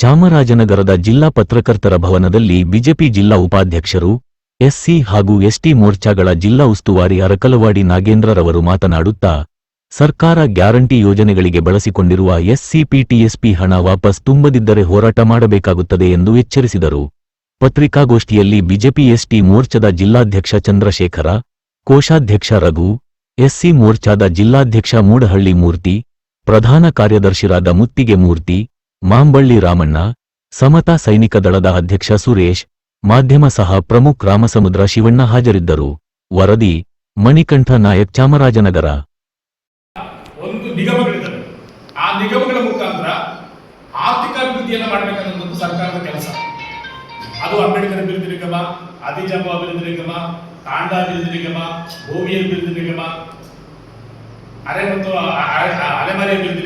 ಚಾಮರಾಜನಗರದ ಜಿಲ್ಲಾ ಪತ್ರಕರ್ತರ ಭವನದಲ್ಲಿ ಬಿಜೆಪಿ ಜಿಲ್ಲಾ ಉಪಾಧ್ಯಕ್ಷರು, ಎಸ್ಸಿ ಹಾಗೂ ಎಸ್ಟಿ ಮೋರ್ಚಾಗಳ ಜಿಲ್ಲಾ ಉಸ್ತುವಾರಿ ಅರಕಲವಾಡಿ ನಾಗೇಂದ್ರರವರು ಮಾತನಾಡುತ್ತಾ, ಸರ್ಕಾರ ಗ್ಯಾರಂಟಿ ಯೋಜನೆಗಳಿಗೆ ಬಳಸಿಕೊಂಡಿರುವ ಎಸ್ಸಿಪಿಟಿಎಸ್ಪಿ ಹಣ ವಾಪಸ್ ತುಂಬದಿದ್ದರೆ ಹೋರಾಟ ಮಾಡಬೇಕಾಗುತ್ತದೆ ಎಂದು ಎಚ್ಚರಿಸಿದರು. ಪತ್ರಿಕಾಗೋಷ್ಠಿಯಲ್ಲಿ ಬಿಜೆಪಿ ಎಸ್ಟಿ ಮೋರ್ಚಾದ ಜಿಲ್ಲಾಧ್ಯಕ್ಷ ಚಂದ್ರಶೇಖರ, ಕೋಶಾಧ್ಯಕ್ಷ ರಘು, ಎಸ್ಸಿ ಮೋರ್ಚಾದ ಜಿಲ್ಲಾಧ್ಯಕ್ಷ ಮೂಡಹಳ್ಳಿ ಮೂರ್ತಿ, ಪ್ರಧಾನ ಕಾರ್ಯದರ್ಶಿರಾದ ಮುತ್ತಿಗೆ ಮೂರ್ತಿ ಮಾಂಬಳ್ಳಿ ರಾಮಣ್ಣ, ಸಮತಾ ಸೈನಿಕ ದಳದ ಅಧ್ಯಕ್ಷ ಸುರೇಶ್, ಮಾಧ್ಯಮ ಸಹ ಪ್ರಮುಖ್ ರಾಮಸಮುದ್ರ ಶಿವಣ್ಣ ಹಾಜರಿದ್ದರು. ವರದಿ, ಮಣಿಕಂಠ ನಾಯಕ್ ಚಾಮರಾಜನಗರ. ಒಂದು ನಿಗಮಗಳಿದ್ದಾವೆ ಆ ನಿಗಮಗಳ ಮುಖಾಂತರ ಆರ್ಥಿಕ ಅಭಿವೃದ್ಧಿಯನ್ನು ಮಾಡಬೇಕನ್ನೋದು ಸರ್ಕಾರದ ಕೆಲಸ. ಅದು ಅಂಬೇಡ್ಕರ್ ಅಭಿವೃದ್ಧಿ ನಿಗಮ ಆದಿಜಾಬ ಅಭಿವೃದ್ಧಿ ನಿಗಮ, ತಾಂಡ ಅಭಿವೃದ್ಧಿ ನಿಗಮ ಭೂಮಿ ಅಭಿವೃದ್ಧಿ ನಿಗಮ, ಅರೆ ಮತ್ತು ಅಲೆಮಾರಿ ಅಭಿವೃದ್ಧಿ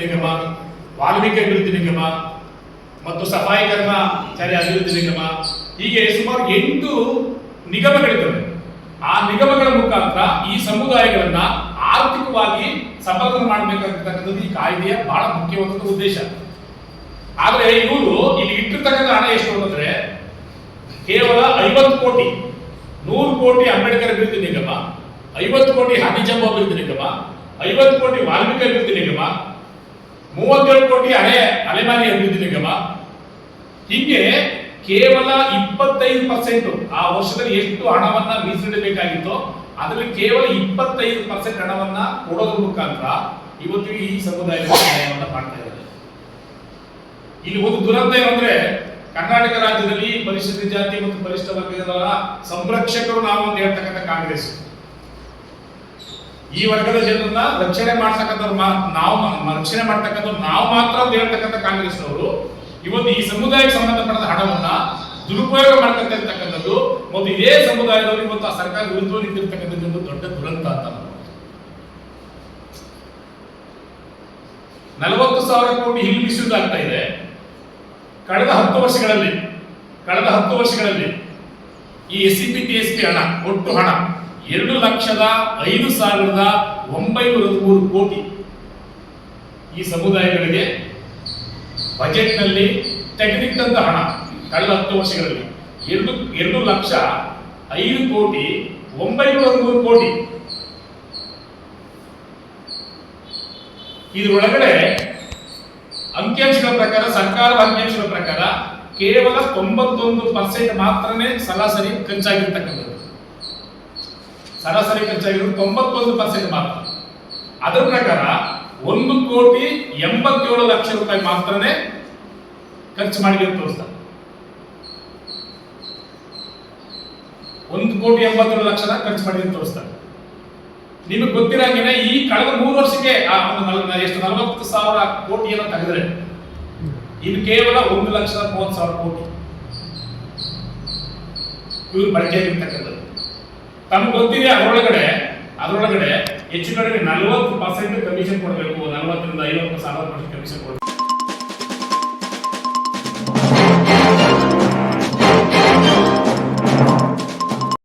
ವಾಲ್ಮೀಕಿ ಅಭಿವೃದ್ಧಿ ನಿಗಮ ಮತ್ತು ಸಫಾಯಿ ಕರ್ಮಚಾರಿ ಅಭಿವೃದ್ಧಿ ನಿಗಮ, ಹೀಗೆ ಸುಮಾರು ಎಂಟು ನಿಗಮಗಳಿದ್ದಾವೆ. ಆ ನಿಗಮಗಳ ಮುಖಾಂತರ ಈ ಸಮುದಾಯಗಳನ್ನ ಆರ್ಥಿಕವಾಗಿ ಸಬಲ ಮಾಡಬೇಕಾಗಿರ್ತಕ್ಕಂಥದ್ದು ಈ ಕಾಯ್ದೆಯ ಬಹಳ ಮುಖ್ಯವಾದ ಉದ್ದೇಶ. ಆದರೆ ಇವರು ಇಲ್ಲಿ ಇಟ್ಟಿರ್ತಕ್ಕಂಥ ಹಣ ಎಷ್ಟು ಅಂತಂದ್ರೆ ಕೇವಲ ಐವತ್ತು ಕೋಟಿ, ನೂರು ಕೋಟಿ ಅಂಬೇಡ್ಕರ್ ಅಭಿವೃದ್ಧಿ ನಿಗಮ, ಐವತ್ತು ಕೋಟಿ ಹಾದಿಜಂಬ ಅಭಿವೃದ್ಧಿ ನಿಗಮ, ಐವತ್ತು ಕೋಟಿ ವಾಲ್ಮೀಕಿ ಅಭಿವೃದ್ಧಿ ನಿಗಮ ಮೂವತ್ತೇಳು ಕೋಟಿ ಹಳೆ ಅಲೆಮಾರಿ ಅಭಿವೃದ್ಧಿ ನಿಗಮ. ಹೀಗೆ ಕೇವಲ ಇಪ್ಪತ್ತೈದು ಪರ್ಸೆಂಟ್ ಆ ವರ್ಷದಲ್ಲಿ ಎಷ್ಟು ಹಣವನ್ನ ಮೀಸಲಿಡಬೇಕಾಗಿತ್ತು, ಅದರಲ್ಲಿ ಕೇವಲ ಇಪ್ಪತ್ತೈದು ಪರ್ಸೆಂಟ್ ಹಣವನ್ನ ಕೊಡೋದ್ರ ಮುಖಾಂತರ ಇವತ್ತು ಈ ಸಮುದಾಯದ ಸಹಾಯವನ್ನ ಮಾಡ್ತಾ ಇದ್ದಾರೆ. ಇಲ್ಲಿ ಒಂದು ದುರಂತ ಏನಂದ್ರೆ, ಕರ್ನಾಟಕ ರಾಜ್ಯದಲ್ಲಿ ಪರಿಶಿಷ್ಟ ಜಾತಿ ಮತ್ತು ಪರಿಶಿಷ್ಟ ವರ್ಗದವರ ಸಂರಕ್ಷಕರು ನಾವು ಅಂತ ಹೇಳ್ತಕ್ಕಂಥ ಕಾಂಗ್ರೆಸ್. ಈ ವರ್ಗದ ಜನರನ್ನ ರಕ್ಷಣೆ ಮಾಡ್ತಕ್ಕಂಥವ್ರು ನಾವು ರಕ್ಷಣೆ ಮಾಡ್ತಕ್ಕಂಥವ್ರು ನಾವು ಮಾತ್ರ ಅಂತ ಹೇಳ್ತಕ್ಕಂಥ ಕಾಂಗ್ರೆಸ್ನವರು, ಇವತ್ತು ಈ ಸಮುದಾಯಕ್ಕೆ ಸಂಬಂಧಪಟ್ಟ ಹಣವನ್ನ ದುರುಪಯೋಗ ಮಾಡ್ತಕ್ಕಂಥದ್ದು ಮತ್ತು ಇದೇ ಸಮುದಾಯದವರು ಇವತ್ತು ಆ ಸರ್ಕಾರ ವಿರುದ್ಧ ನಿಂತಿರ್ತಕ್ಕಂಥದ್ದು ಒಂದು ದೊಡ್ಡ ದುರಂತ ಅಂತ ನಲವತ್ತು ಸಾವಿರ ಕೋಟಿ ಹಿಲ್ ಇದೆ. ಕಳೆದ ಹತ್ತು ವರ್ಷಗಳಲ್ಲಿ, ಕಳೆದ ಹತ್ತು ವರ್ಷಗಳಲ್ಲಿ ಈ S C P T S P ಹಣ, ಒಟ್ಟು ಹಣ ಎರಡು ಲಕ್ಷದ ಐದು ಸಾವಿರದ ಒಂಬೈನೂರ ಮೂರು ಕೋಟಿ ಈ ಸಮುದಾಯಗಳಿಗೆ ಬಜೆಟ್ನಲ್ಲಿ ತೆಗೆದಿಟ್ಟಂತ ಹಣ ಕಳೆದ ಹತ್ತು ವರ್ಷಗಳಲ್ಲಿ. ಎರಡು ಎರಡು ಲಕ್ಷ ಐದು ಕೋಟಿ, ಒಂಬೈನೂರ ಮೂರು ಕೋಟಿ. ಇದರೊಳಗಡೆ ಅಂಕಿಅಂಶಗಳ ಪ್ರಕಾರ, ಸರ್ಕಾರದ ಅಂಕಿಅಂಶಗಳ ಪ್ರಕಾರ ಕೇವಲ ತೊಂಬತ್ತೊಂದು ಪರ್ಸೆಂಟ್ ಮಾತ್ರನೇ ಸರಾಸರಿ ಖರ್ಚಾಗಿರ್ತಕ್ಕಂಥದ್ದು. ಸರಾಸರಿ ಖರ್ಚಾಗಿರೋದು ತೊಂಬತ್ತೊಂದು ಪರ್ಸೆಂಟ್ ಮಾತ್ರ. ಅದರ ಪ್ರಕಾರ ಒಂದು ಕೋಟಿ ಎಂಬತ್ತೇಳು ಲಕ್ಷ ರೂಪಾಯಿ ಮಾತ್ರನೇ ಖರ್ಚು ಮಾಡಿದೆ ತೋರಿಸ್ತಾರೆ. ಒಂದು ಕೋಟಿ ಎಂಬತ್ತೇಳು ಲಕ್ಷದ ಖರ್ಚು ಮಾಡಿದೆ ತೋರಿಸ್ತಾರೆ. ನಿಮಗೆ ಗೊತ್ತಿರಂಗೇನೆ ಈ ಕಳೆದ ಮೂರು ವರ್ಷಕ್ಕೆ ಆ ಒಂದು ಎಷ್ಟು ನಲವತ್ತು ಸಾವಿರ ಕೋಟಿಯನ್ನು ತೆಗೆದ್ರೆ ಇದು ಕೇವಲ ಒಂದು ಲಕ್ಷದ ಮೂವತ್ತು ಸಾವಿರ ಕೋಟಿ. ಇವರು ಬಳಕೆಯಾಗಿರ್ತಕ್ಕಂಥದ್ದು ತಮ್ಗೆ ಗೊತ್ತಿದೆ ಅದರೊಳಗಡೆ ಅದರೊಳಗಡೆ ಹೆಚ್ಚು ಕಡಿಮೆ ನಲವತ್ತು ಪರ್ಸೆಂಟ್ ಕಮಿಷನ್ ಕೊಡಬೇಕು, ನಲವತ್ತರಿಂದ ಐವತ್ತು ಸಾವಿರ ಪರ್ಸೆಂಟ್ ಕಮಿಷನ್ ಕೊಡಬೇಕು.